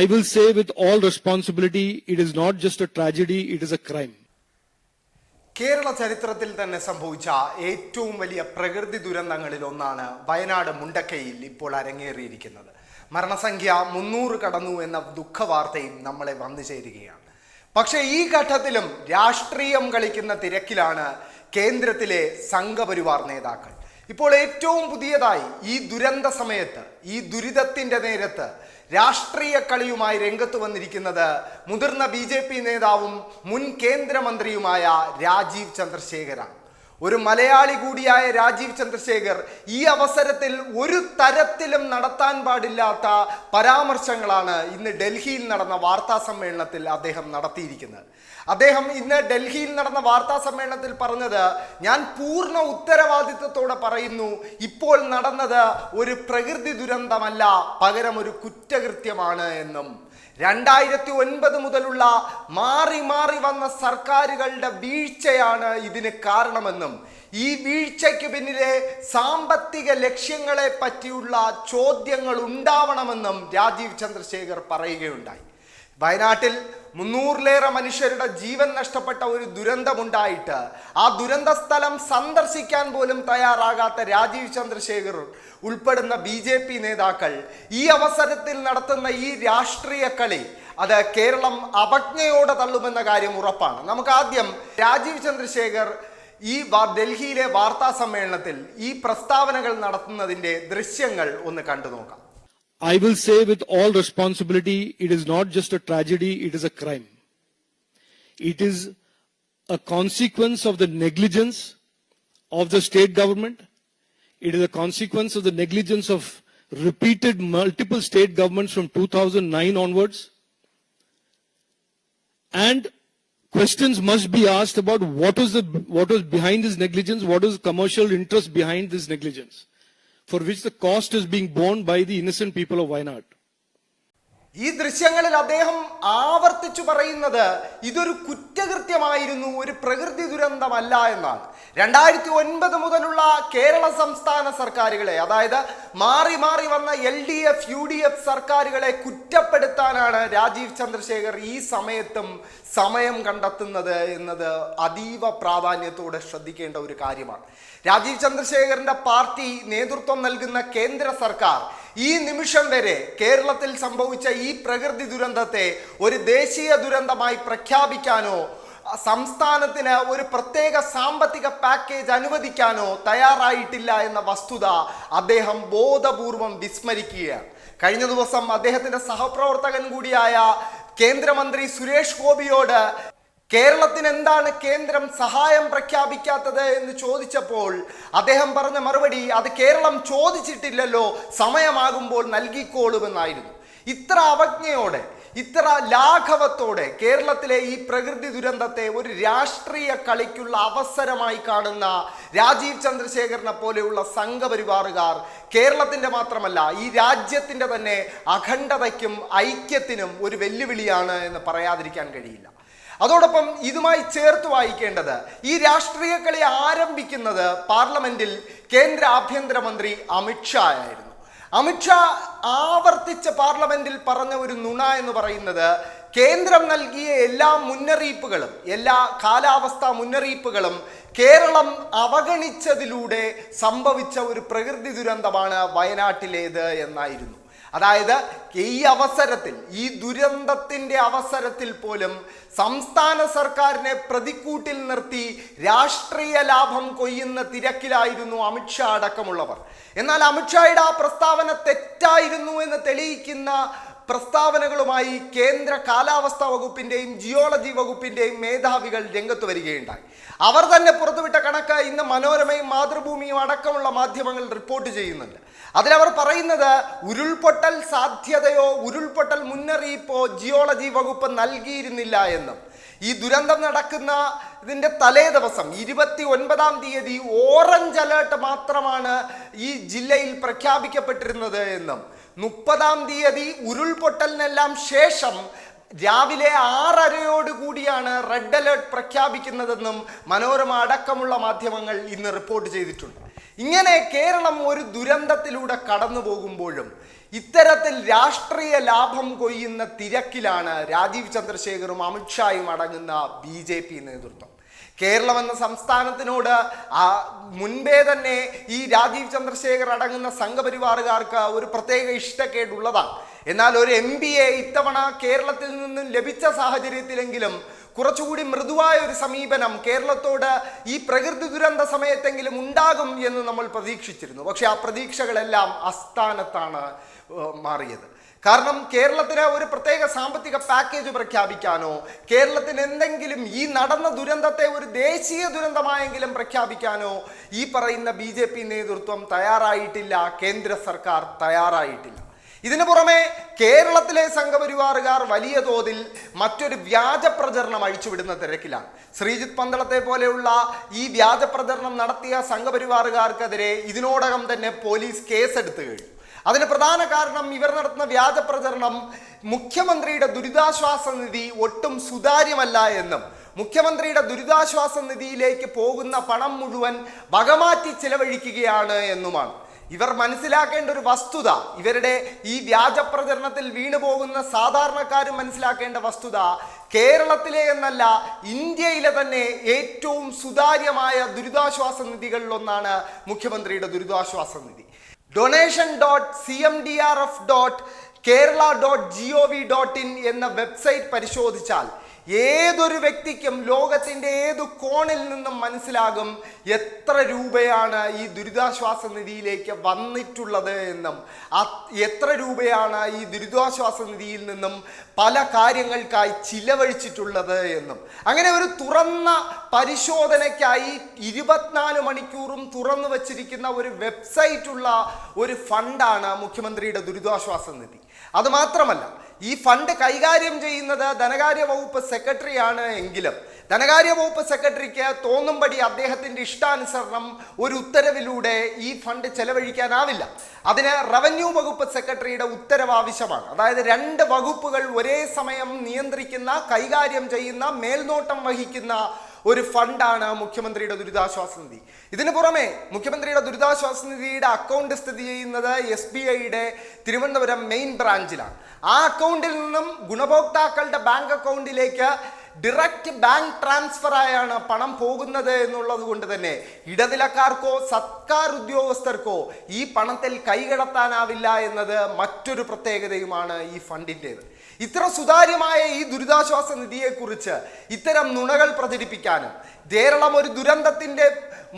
I will say with all responsibility, it is not just a tragedy, it is a crime. Kerala ചരിത്രത്തിൽ തന്നെ സംഭവിച്ച ഏറ്റവും വലിയ പ്രകൃതി ദുരന്തങ്ങളിൽ ഒന്നാണ് വയനാട് മുണ്ടക്കയിൽ ഇപ്പോൾ അരങ്ങേറിയിരിക്കുന്നത്. മരണസംഖ്യ മുന്നൂറ് കടന്നു എന്ന ദുഃഖവാർത്തയും നമ്മളെ വന്നു ചേരുകയാണ്. പക്ഷേ ഈ ഘട്ടത്തിലും രാഷ്ട്രീയം കളിക്കുന്ന തിരക്കിലാണ് കേന്ദ്രത്തിലെ സംഘപരിവാർ നേതാക്കൾ. ഇപ്പോൾ ഏറ്റവും പുതിയതായി ഈ ദുരന്ത സമയത്ത് ഈ ദുരിതത്തിന്റെ നേരത്ത് രാഷ്ട്രീയ കളിയുമായി രംഗത്ത് വന്നിരിക്കുന്നത് മുതിർന്ന ബി നേതാവും മുൻ കേന്ദ്രമന്ത്രിയുമായ രാജീവ് ചന്ദ്രശേഖരാണ്. ഒരു മലയാളി കൂടിയായ രാജീവ് ചന്ദ്രശേഖർ ഈ അവസരത്തിൽ ഒരു തരത്തിലും നടത്താൻ പാടില്ലാത്ത പരാമർശങ്ങളാണ് ഇന്ന് ഡൽഹിയിൽ നടന്ന വാർത്താ സമ്മേളനത്തിൽ അദ്ദേഹം നടത്തിയിരിക്കുന്നത്. അദ്ദേഹം ഇന്ന് ഡൽഹിയിൽ നടന്ന വാർത്താ സമ്മേളനത്തിൽ പറഞ്ഞത് ഞാൻ പൂർണ ഉത്തരവാദിത്വത്തോടെ പറയുന്നു ഇപ്പോൾ നടന്നത് ഒരു പ്രകൃതി ദുരന്തമല്ല പകരം ഒരു കുറ്റകൃത്യമാണ് എന്നും. രണ്ടായിരത്തി ഒൻപത് മുതലുള്ള മാറി മാറി വന്ന സർക്കാരുകളുടെ വീഴ്ചയാണ് ഇതിന് കാരണമെന്നും ഈ വീഴ്ചയ്ക്ക് പിന്നിലെ സാമ്പത്തിക ലക്ഷ്യങ്ങളെ പറ്റിയുള്ള ചോദ്യങ്ങൾ ഉണ്ടാവണമെന്നും രാജീവ് ചന്ദ്രശേഖർ പറയുകയുണ്ടായി. വയനാട്ടിൽ മുന്നൂറിലേറെ മനുഷ്യരുടെ ജീവൻ നഷ്ടപ്പെട്ട ഒരു ദുരന്തമുണ്ടായിട്ട് ആ ദുരന്ത സ്ഥലം സന്ദർശിക്കാൻ പോലും തയ്യാറാകാത്ത രാജീവ് ചന്ദ്രശേഖർ ഉൾപ്പെടുന്ന ബി ജെ പി നേതാക്കൾ ഈ അവസരത്തിൽ നടത്തുന്ന ഈ രാഷ്ട്രീയ കളി അത് കേരളം അപജ്ഞയോടെ തള്ളുമെന്ന കാര്യം ഉറപ്പാണ്. നമുക്ക് ആദ്യം രാജീവ് ചന്ദ്രശേഖർ ഈ ഡൽഹിയിലെ വാർത്താ സമ്മേളനത്തിൽ ഈ പ്രസ്താവനകൾ നടത്തുന്നതിന്റെ ദൃശ്യങ്ങൾ ഒന്ന് കണ്ടു നോക്കാം I will say with all responsibility, it is not just a tragedy, it is a crime. It is a consequence of the negligence of the state government. It is a consequence of the negligence of repeated multiple state governments from 2009 onwards. And questions must be asked about what was the what was behind this negligence, what was commercial interest behind this negligence, for which the cost is being borne by the innocent people of Wayanad. ഈ ദൃശ്യങ്ങളിൽ അദ്ദേഹം ആവർത്തിച്ചു പറയുന്നത് ഇതൊരു കുറ്റകൃത്യമായിരുന്നു ഒരു പ്രകൃതി ദുരന്തമല്ല എന്നാണ്. രണ്ടായിരത്തി ഒൻപത് മുതലുള്ള കേരള സംസ്ഥാന സർക്കാരുകളെ അതായത് മാറി മാറി വന്ന L D F U D F സർക്കാരുകളെ കുറ്റപ്പെടുത്താനാണ് രാജീവ് ചന്ദ്രശേഖർ ഈ സമയത്തും സമയം കണ്ടെത്തുന്നത് എന്നത് അതീവ പ്രാധാന്യത്തോടെ ശ്രദ്ധിക്കേണ്ട ഒരു കാര്യമാണ്. രാജീവ് ചന്ദ്രശേഖറിന്റെ പാർട്ടി നേതൃത്വം നൽകുന്ന കേന്ദ്ര സർക്കാർ ഈ നിമിഷം വരെ കേരളത്തിൽ സംഭവിച്ച പ്രകൃതി ദുരന്തത്തെ ഒരു ദേശീയ ദുരന്തമായി പ്രഖ്യാപിക്കാനോ സംസ്ഥാനത്തിന് ഒരു പ്രത്യേക സാമ്പത്തിക പാക്കേജ് അനുവദിക്കാനോ തയ്യാറായിട്ടില്ല എന്ന വസ്തുത അദ്ദേഹം ബോധപൂർവം വിസ്മരിക്കുകയാണ്. കഴിഞ്ഞ ദിവസം അദ്ദേഹത്തിന്റെ സഹപ്രവർത്തകൻ കൂടിയായ കേന്ദ്രമന്ത്രി സുരേഷ് ഗോപിയോട് കേരളത്തിന് എന്താണ് കേന്ദ്രം സഹായം പ്രഖ്യാപിക്കാത്തത് എന്ന് ചോദിച്ചപ്പോൾ അദ്ദേഹം പറഞ്ഞ മറുപടി അത് കേരളം ചോദിച്ചിട്ടില്ലല്ലോ സമയമാകുമ്പോൾ നൽകിക്കോളുമെന്നായിരുന്നു. ഇത്ര അവജ്ഞയോടെ ഇത്ര ലാഘവത്തോടെ കേരളത്തിലെ ഈ പ്രകൃതി ദുരന്തത്തെ ഒരു രാഷ്ട്രീയ കളിക്കുള്ള അവസരമായി കാണുന്ന രാജീവ് ചന്ദ്രശേഖരനെ പോലെയുള്ള സംഘപരിവാറുകാർ കേരളത്തിന്റെ മാത്രമല്ല ഈ രാജ്യത്തിന്റെ തന്നെ അഖണ്ഡതയ്ക്കും ഐക്യത്തിനും ഒരു വെല്ലുവിളിയാണ് എന്ന് പറയാതിരിക്കാൻ കഴിയില്ല. അതോടൊപ്പം ഇതുമായി ചേർത്ത് വായിക്കേണ്ടത് ഈ രാഷ്ട്രീയ കളി ആരംഭിക്കുന്നത് പാർലമെന്റിൽ കേന്ദ്ര ആഭ്യന്തരമന്ത്രി അമിത്ഷാ ആയിരുന്നു. അമിത്ഷാ ആവർത്തിച്ച് പാർലമെന്റിൽ പറഞ്ഞ ഒരു നുണ എന്ന് പറയുന്നത് കേന്ദ്രം നൽകിയ എല്ലാ മുന്നറിയിപ്പുകളും എല്ലാ കാലാവസ്ഥാ മുന്നറിയിപ്പുകളും കേരളം അവഗണിച്ചതിലൂടെ സംഭവിച്ച ഒരു പ്രകൃതി ദുരന്തമാണ് വയനാട്ടിലേത് എന്നായിരുന്നു. അതായത് ഈ അവസരത്തിൽ ഈ ദുരന്തത്തിന്റെ അവസരത്തിൽ പോലും സംസ്ഥാന സർക്കാരിനെ പ്രതിക്കൂട്ടിൽ നിർത്തി രാഷ്ട്രീയ ലാഭം കൊയ്യുന്ന തിരക്കിലായിരുന്നു അമിത്ഷാ അടക്കമുള്ളവർ. എന്നാൽ അമിത്ഷായുടെ ആ പ്രസ്താവന തെറ്റായിരുന്നു എന്ന് തെളിയിക്കുന്ന പ്രസ്താവനകളുമായി കേന്ദ്ര കാലാവസ്ഥാ വകുപ്പിന്റെയും ജിയോളജി വകുപ്പിന്റെയും മേധാവികൾ രംഗത്ത് വരികയുണ്ടായി. അവർ തന്നെ പുറത്തുവിട്ട കണക്ക് ഇന്ന് മനോരമയും മാതൃഭൂമിയും അടക്കമുള്ള മാധ്യമങ്ങൾ റിപ്പോർട്ട് ചെയ്യുന്നുണ്ട്. അതിലവർ പറയുന്നത് ഉരുൾപൊട്ടൽ സാധ്യതയോ ഉരുൾപൊട്ടൽ മുന്നറിയിപ്പോ ജിയോളജി വകുപ്പ് നൽകിയിരുന്നില്ല എന്നും. ഈ ദുരന്തം നടക്കുന്ന ഇതിന്റെ തലേ ദിവസം ഇരുപത്തി ഒൻപതാം തീയതി ഓറഞ്ച് അലേർട്ട് മാത്രമാണ് ഈ ജില്ലയിൽ പ്രഖ്യാപിക്കപ്പെട്ടിരുന്നത് എന്നും. മുപ്പതാം തീയതി ഉരുൾപൊട്ടലിനെല്ലാം ശേഷം രാവിലെ ആറരയോടുകൂടിയാണ് റെഡ് അലേർട്ട് പ്രഖ്യാപിക്കുന്നതെന്നും മനോരമ അടക്കമുള്ള മാധ്യമങ്ങൾ ഇന്ന് റിപ്പോർട്ട് ചെയ്തിട്ടുണ്ട്. ഇങ്ങനെ കേരളം ഒരു ദുരന്തത്തിലൂടെ കടന്നു പോകുമ്പോഴും ഇത്തരത്തിൽ രാഷ്ട്രീയ ലാഭം കൊയ്യുന്ന തിരക്കിലാണ് രാജീവ് ചന്ദ്രശേഖറും അമിത്ഷായും അടങ്ങുന്ന ബി ജെ പി നേതൃത്വം. കേരളം എന്ന സംസ്ഥാനത്തിനോട് മുൻപേ തന്നെ ഈ രാജീവ് ചന്ദ്രശേഖർ അടങ്ങുന്ന സംഘപരിവാറുകാർക്ക് ഒരു പ്രത്യേക ഇഷ്ടക്കേടുള്ളതാണ്. എന്നാൽ ഒരു എം എ ഇത്തവണ കേരളത്തിൽ നിന്നും ലഭിച്ച സാഹചര്യത്തിലെങ്കിലും കുറച്ചുകൂടി മൃദുവായ ഒരു സമീപനം കേരളത്തോട് ഈ പ്രകൃതി ദുരന്ത സമയത്തെങ്കിലും ഉണ്ടാകും എന്ന് നമ്മൾ പ്രതീക്ഷിച്ചിരുന്നു. പക്ഷെ ആ പ്രതീക്ഷകളെല്ലാം അസ്ഥാനത്താണ് മാറിയത്. കാരണം കേരളത്തിന് ഒരു പ്രത്യേക സാമ്പത്തിക പാക്കേജ് പ്രഖ്യാപിക്കാനോ കേരളത്തിന് എന്തെങ്കിലും ഈ നടന്ന ദുരന്തത്തെ ഒരു ദേശീയ ദുരന്തമായെങ്കിലും പ്രഖ്യാപിക്കാനോ ഈ പറയുന്ന ബി നേതൃത്വം തയ്യാറായിട്ടില്ല കേന്ദ്ര സർക്കാർ തയ്യാറായിട്ടില്ല. ഇതിനു പുറമെ കേരളത്തിലെ സംഘപരിവാറുകാർ വലിയ തോതിൽ മറ്റൊരു വ്യാജ പ്രചരണം അഴിച്ചുവിടുന്ന തിരക്കിലാണ്. ശ്രീജിത്ത് പന്തളത്തെ പോലെയുള്ള ഈ വ്യാജ പ്രചരണം നടത്തിയ സംഘപരിവാറുകാർക്കെതിരെ ഇതിനോടകം തന്നെ പോലീസ് കേസെടുത്തു കഴിഞ്ഞു. അതിന് പ്രധാന കാരണം ഇവർ നടത്തുന്ന വ്യാജ പ്രചരണം മുഖ്യമന്ത്രിയുടെ ദുരിതാശ്വാസ നിധി ഒട്ടും സുതാര്യമല്ല എന്നും മുഖ്യമന്ത്രിയുടെ ദുരിതാശ്വാസ നിധിയിലേക്ക് പോകുന്ന പണം മുഴുവൻ വകമാറ്റി ചിലവഴിക്കുകയാണ് എന്നുമാണ്. ഇവർ മനസ്സിലാക്കേണ്ട ഒരു വസ്തുത ഇവരുടെ ഈ വ്യാജ പ്രചരണത്തിൽ വീണു പോകുന്ന സാധാരണക്കാരും മനസ്സിലാക്കേണ്ട വസ്തുത കേരളത്തിലെ എന്നല്ല ഇന്ത്യയിലെ തന്നെ ഏറ്റവും സുതാര്യമായ ദുരിതാശ്വാസ നിധികളിലൊന്നാണ് മുഖ്യമന്ത്രിയുടെ ദുരിതാശ്വാസ നിധി. Donation dot C M D R F dot Kerala dot G O V dot in എന്ന വെബ്സൈറ്റ് പരിശോധിച്ചാൽ ഏതൊരു വ്യക്തിക്കും ലോകത്തിന്റെ ഏത് കോണിൽ നിന്നും മനസ്സിലാകും എത്ര രൂപയാണ് ഈ ദുരിതാശ്വാസ നിധിയിലേക്ക് വന്നിട്ടുള്ളത് എന്നും എത്ര രൂപയാണ് ഈ ദുരിതാശ്വാസ നിധിയിൽ നിന്നും പല കാര്യങ്ങൾക്കായി ചിലവഴിച്ചിട്ടുള്ളത് എന്നും. അങ്ങനെ ഒരു തുറന്ന പരിശോധനയ്ക്കായി ഇരുപത്തിനാല് മണിക്കൂറും തുറന്നു വച്ചിരിക്കുന്ന ഒരു വെബ്സൈറ്റുള്ള ഒരു ഫണ്ടാണ് മുഖ്യമന്ത്രിയുടെ ദുരിതാശ്വാസ നിധി. അത് മാത്രമല്ല ഈ ഫണ്ട് കൈകാര്യം ചെയ്യുന്നത് ധനകാര്യ വകുപ്പ് സെക്രട്ടറിയാണ് എങ്കിലും ധനകാര്യ വകുപ്പ് സെക്രട്ടറിക്ക് തോന്നുംപടി അദ്ദേഹത്തിന്റെ ഇഷ്ടാനുസരണം ഒരു ഉത്തരവിലൂടെ ഈ ഫണ്ട് ചെലവഴിക്കാനാവില്ല. അതിന് റവന്യൂ വകുപ്പ് സെക്രട്ടറിയുടെ ഉത്തരവ് ആവശ്യമാണ്. അതായത് രണ്ട് വകുപ്പുകൾ ഒരേ സമയം നിയന്ത്രിക്കുന്ന കൈകാര്യം ചെയ്യുന്ന മേൽനോട്ടം വഹിക്കുന്ന ഒരു ഫണ്ടാണ് മുഖ്യമന്ത്രിയുടെ ദുരിതാശ്വാസ നിധി. ഇതിന് പുറമെ മുഖ്യമന്ത്രിയുടെ ദുരിതാശ്വാസ നിധിയുടെ അക്കൗണ്ട് സ്ഥിതി ചെയ്യുന്നത് എസ് ബി ഐയുടെ തിരുവനന്തപുരം മെയിൻ ബ്രാഞ്ചിലാണ്. ആ അക്കൗണ്ടിൽ നിന്നും ഗുണഭോക്താക്കളുടെ ബാങ്ക് അക്കൗണ്ടിലേക്ക് ഡിറക്റ്റ് ബാങ്ക് ട്രാൻസ്ഫർ ആയാണ് പണം പോകുന്നത് എന്നുള്ളത് കൊണ്ട് തന്നെ ഇടനിലക്കാർക്കോ സർക്കാർ ഉദ്യോഗസ്ഥർക്കോ ഈ പണത്തിൽ കൈകടത്താനാവില്ല എന്നത് മറ്റൊരു പ്രത്യേകതയുമാണ് ഈ ഫണ്ടിന്റേത്. ഇത്ര സുതാര്യമായ ഈ ദുരിതാശ്വാസ നിധിയെക്കുറിച്ച് ഇത്തരം നുണകൾ പ്രചരിപ്പിക്കാനും കേരളം ഒരു ദുരന്തത്തിന്റെ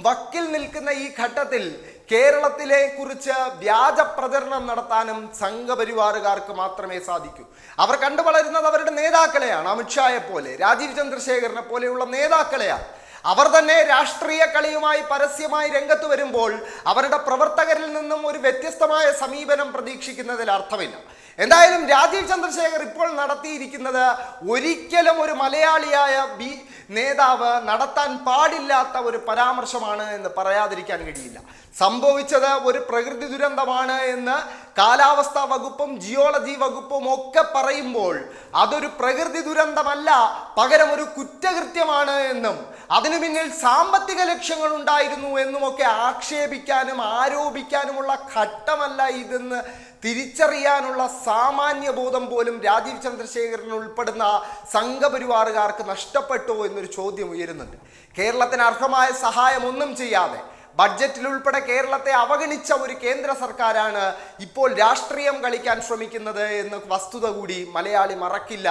വക്കിൽ നിൽക്കുന്ന ഈ ഘട്ടത്തിൽ കേരളത്തിലെ കുറിച്ച് വ്യാജ പ്രചരണം നടത്താനും സംഘപരിവാറുകാർക്ക് മാത്രമേ സാധിക്കൂ. അവർ കണ്ടു വളരുന്നത് അവരുടെ നേതാക്കളെയാണ്. അമിത്ഷായെ പോലെ രാജീവ് ചന്ദ്രശേഖരനെ പോലെയുള്ള നേതാക്കളെയാണ്. അവർ തന്നെ രാഷ്ട്രീയ കളിയുമായി പരസ്യമായി രംഗത്ത് വരുമ്പോൾ അവരുടെ പ്രവർത്തകരിൽ നിന്നും ഒരു വ്യത്യസ്തമായ സമീപനം പ്രതീക്ഷിക്കുന്നതിൽ അർത്ഥമില്ല. എന്തായാലും രാജീവ് ചന്ദ്രശേഖർ ഇപ്പോൾ നടത്തിയിരിക്കുന്നത് ഒരിക്കലും ഒരു മലയാളിയായ ബി നേതാവ് നടത്താൻ പാടില്ലാത്ത ഒരു പരാമർശമാണ് എന്ന് പറയാതിരിക്കാൻ കഴിയില്ല. സംഭവിച്ചത് ഒരു പ്രകൃതി ദുരന്തമാണ് എന്ന് കാലാവസ്ഥാ വകുപ്പും ജിയോളജി വകുപ്പും ഒക്കെ പറയുമ്പോൾ അതൊരു പ്രകൃതി ദുരന്തമല്ല പകരം ഒരു കുറ്റകൃത്യമാണ് എന്നും അതിനു പിന്നിൽ സാമ്പത്തിക ലക്ഷ്യങ്ങൾ ഉണ്ടായിരുന്നു എന്നുമൊക്കെ ആക്ഷേപിക്കാനും ആരോപിക്കാനുമുള്ള ഘട്ടമല്ല ഇതെന്ന് തിരിച്ചറിയാനുള്ള സാമാന്യ ബോധം പോലും രാജീവ് ചന്ദ്രശേഖരൻ ഉൾപ്പെടുന്ന സംഘപരിവാറുകാർക്ക് നഷ്ടപ്പെട്ടോ എന്നൊരു ചോദ്യം ഉയരുന്നുണ്ട്. കേരളത്തിന് അർഹമായ സഹായമൊന്നും ചെയ്യാതെ ബഡ്ജറ്റിൽ ഉൾപ്പെടെ കേരളത്തെ അവഗണിച്ച ഒരു കേന്ദ്ര സർക്കാരാണ് ഇപ്പോൾ രാഷ്ട്രീയം കളിക്കാൻ ശ്രമിക്കുന്നത് എന്ന് വസ്തുത കൂടി മലയാളി മറക്കില്ല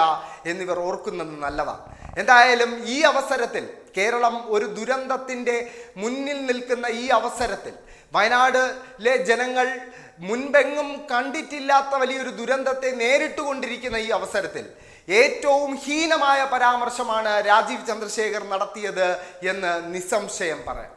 എന്നിവർ ഓർക്കുന്നത് നല്ലതാണ്. എന്തായാലും ഈ അവസരത്തിൽ കേരളം ഒരു ദുരന്തത്തിന്റെ മുന്നിൽ നിൽക്കുന്ന ഈ അവസരത്തിൽ വയനാടിലെ ജനങ്ങൾ മുൻപെങ്ങും കണ്ടിട്ടില്ലാത്ത വലിയൊരു ദുരന്തത്തെ നേരിട്ടുകൊണ്ടിരിക്കുന്ന ഈ അവസരത്തിൽ ഏറ്റവും ഹീനമായ പരാമർശമാണ് രാജീവ് ചന്ദ്രശേഖർ നടത്തിയത് എന്ന് നിസ്സംശയം പറയാം.